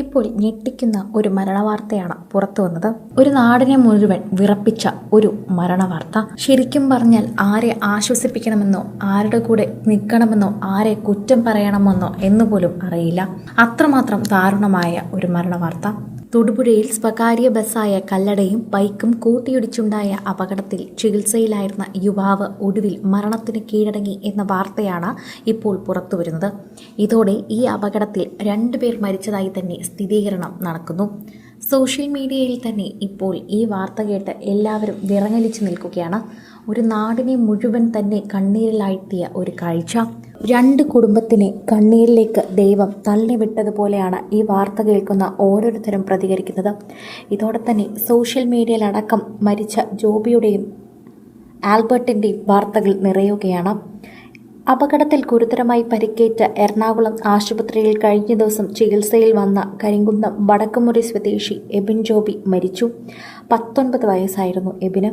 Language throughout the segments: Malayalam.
ഇപ്പോൾ ഞെട്ടിക്കുന്ന ഒരു മരണവാർത്തയാണ് പുറത്തു വന്നത്. ഒരു നാടിനെ മുഴുവൻ വിറപ്പിച്ച ഒരു മരണവാർത്ത. ശരിക്കും പറഞ്ഞാൽ ആരെ ആശ്വസിപ്പിക്കണമെന്നോ ആരുടെ കൂടെ നിൽക്കണമെന്നോ ആരെ കുറ്റം പറയണമെന്നോ എന്നുപോലും അറിയില്ല. അത്രമാത്രം ദാരുണമായ ഒരു മരണവാർത്ത. തൊടുപുഴയിൽ സ്വകാര്യ ബസ്സായ കല്ലടയും ബൈക്കും കൂട്ടിയിടിച്ചുണ്ടായ അപകടത്തിൽ ചികിത്സയിലായിരുന്ന യുവാവ് ഒടുവിൽ മരണത്തിന് കീഴടങ്ങി എന്ന വാർത്തയാണ് ഇപ്പോൾ പുറത്തുവരുന്നത്. ഇതോടെ ഈ അപകടത്തിൽ രണ്ടുപേർ മരിച്ചതായി തന്നെ സ്ഥിരീകരണം നടക്കുന്നു. സോഷ്യൽ മീഡിയയിൽ തന്നെ ഇപ്പോൾ ഈ വാർത്ത കേട്ട് എല്ലാവരും വിറങ്ങലിച്ചു നിൽക്കുകയാണ്. ഒരു നാടിനെ മുഴുവൻ തന്നെ കണ്ണീരിലാഴ്ത്തിയ ഒരു കാഴ്ച. രണ്ട് കുടുംബത്തിനെ കണ്ണീരിലേക്ക് ദൈവം തള്ളിവിട്ടതുപോലെയാണ് ഈ വാർത്ത കേൾക്കുന്ന ഓരോരുത്തരും പ്രതികരിക്കുന്നത്. ഇതോടെ തന്നെ സോഷ്യൽ മീഡിയയിലടക്കം മരിച്ച ജോബിയുടെയും ആൽബർട്ടിന്റെയും വാർത്തകൾ നിറയുകയാണ്. അപകടത്തിൽ ഗുരുതരമായി പരിക്കേറ്റ എറണാകുളം ആശുപത്രിയിൽ കഴിഞ്ഞ ദിവസം ചികിത്സയിൽ വന്ന കരിങ്കുന്നം വടക്കുമുറി സ്വദേശി എബിൻ ജോബി മരിച്ചു. പത്തൊൻപത് വയസ്സായിരുന്നു എബിന്.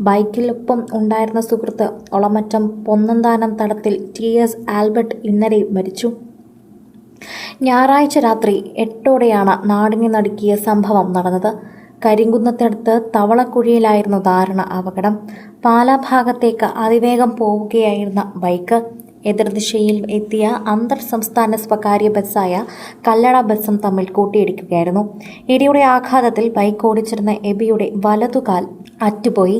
ബൈക്കിലൊപ്പം ഉണ്ടായിരുന്ന സുഹൃത്ത് ഒളമറ്റം പൊന്നന്താനം തടത്തിൽ ടി എസ് ആൽബർട്ട് ഇന്നലെ മരിച്ചു. ഞായറാഴ്ച രാത്രി എട്ടോടെയാണ് നാടിനെ നടുക്കിയ സംഭവം നടന്നത്. കരിങ്കുന്നത്തടുത്ത് തവളക്കുഴിയിലായിരുന്നു ദാരുണ അപകടം. പാലാ ഭാഗത്തേക്ക് അതിവേഗം പോവുകയായിരുന്ന ബൈക്ക് എതിർദിശയിൽ എത്തിയ അന്തർ സംസ്ഥാന സ്വകാര്യ ബസ്സായ കല്ലട ബസ്സും തമ്മിൽ കൂട്ടിയിടിക്കുകയായിരുന്നു. ഇടിയുടെ ആഘാതത്തിൽ ബൈക്ക് ഓടിച്ചിരുന്ന എബിയുടെ വലതുകാൽ അറ്റുപോയി.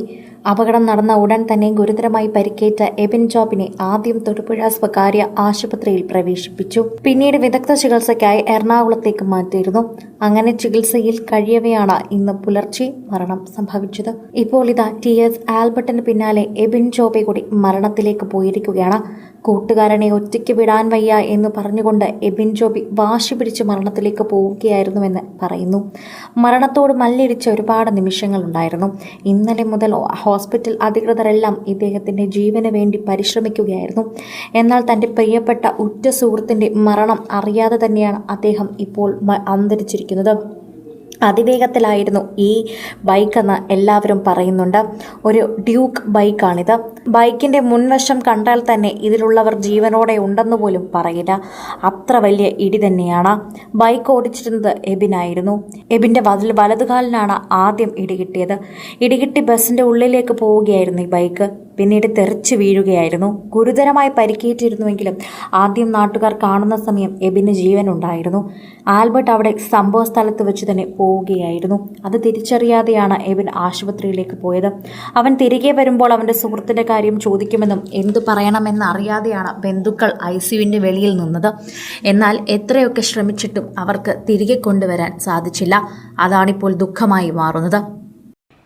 അപകടം നടന്ന ഉടൻ തന്നെ ഗുരുതരമായി പരിക്കേറ്റ എബിൻ ജോബിനെ ആദ്യം തൊടുപുഴ സ്വകാര്യ ആശുപത്രിയിൽ പ്രവേശിപ്പിച്ചു. പിന്നീട് വിദഗ്ധ ചികിത്സയ്ക്കായി എറണാകുളത്തേക്ക് മാറ്റിയിരുന്നു. അങ്ങനെ ചികിത്സയിൽ കഴിയവെയാണ് ഇന്ന് പുലർച്ചെ മരണം സംഭവിച്ചത്. ഇപ്പോൾ ഇതാ ടി എസ് ആൽബർട്ടിന് പിന്നാലെ എബിൻ ജോബെ കൂടി മരണത്തിലേക്ക് പോയിരിക്കുകയാണ്. കൂട്ടുകാരനെ ഒറ്റയ്ക്ക് വിടാൻ വയ്യ എന്ന് പറഞ്ഞുകൊണ്ട് എബിൻ ജോബി വാശി പിടിച്ച് മരണത്തിലേക്ക് പോവുകയായിരുന്നുവെന്ന് പറയുന്നു. മരണത്തോട് മല്ലിടിച്ച ഒരുപാട് നിമിഷങ്ങളുണ്ടായിരുന്നു ഇന്നലെ മുതൽ ഹോസ്പിറ്റൽ അധികൃതരെല്ലാം ഇദ്ദേഹത്തിന്റെ ജീവന് വേണ്ടി പരിശ്രമിക്കുകയായിരുന്നു. എന്നാൽ തന്റെ പ്രിയപ്പെട്ട ഉറ്റ സുഹൃത്തിന്റെ മരണം അറിയാതെ തന്നെയാണ് അദ്ദേഹം ഇപ്പോൾ മ- അന്തരിച്ചിരിക്കുന്നത് അതിവേഗത്തിലായിരുന്നു ഈ ബൈക്കെന്ന് എല്ലാവരും പറയുന്നുണ്ട്. ഒരു ഡ്യൂക്ക് ബൈക്കാണിത്. ബൈക്കിന്റെ മുൻവശം കണ്ടാൽ തന്നെ ഇതിലുള്ളവർ ജീവനോടെ ഉണ്ടെന്ന് പോലും പറയില്ല. അത്ര വലിയ ഇടി തന്നെയാണ്. ബൈക്ക് ഓടിച്ചിരുന്നത് എബിനായിരുന്നു. എബിന്റെ വതിൽ വലതുകാലിനാണ് ആദ്യം ഇടി കിട്ടിയത്. ഇടികിട്ടി ബസ്സിന്റെ ഉള്ളിലേക്ക് പോവുകയായിരുന്നു ഈ ബൈക്ക്. പിന്നീട് തെറിച്ചു വീഴുകയായിരുന്നു. ഗുരുതരമായി പരിക്കേറ്റിരുന്നുവെങ്കിലും ആദ്യം നാട്ടുകാർ കാണുന്ന സമയം എബിന് ജീവനുണ്ടായിരുന്നു. ആൽബർട്ട് അവിടെ സംഭവ സ്ഥലത്ത് വെച്ച് തന്നെ പോവുകയായിരുന്നു. അത് തിരിച്ചറിയാതെയാണ് എബിൻ ആശുപത്രിയിലേക്ക് പോയത്. അവൻ തിരികെ വരുമ്പോൾ അവന്റെ സുഹൃത്തിന്റെ കാര്യം ചോദിക്കുമെന്നും എന്തു പറയണമെന്ന് അറിയാതെയാണ് ബന്ധുക്കൾ ഐ സിയുവിന്റെ വെളിയിൽ നിന്നത്. എന്നാൽ എത്രയൊക്കെ ശ്രമിച്ചിട്ടും അവർക്ക് തിരികെ കൊണ്ടുവരാൻ സാധിച്ചില്ല. അതാണിപ്പോൾ ദുഃഖമായി മാറുന്നത്.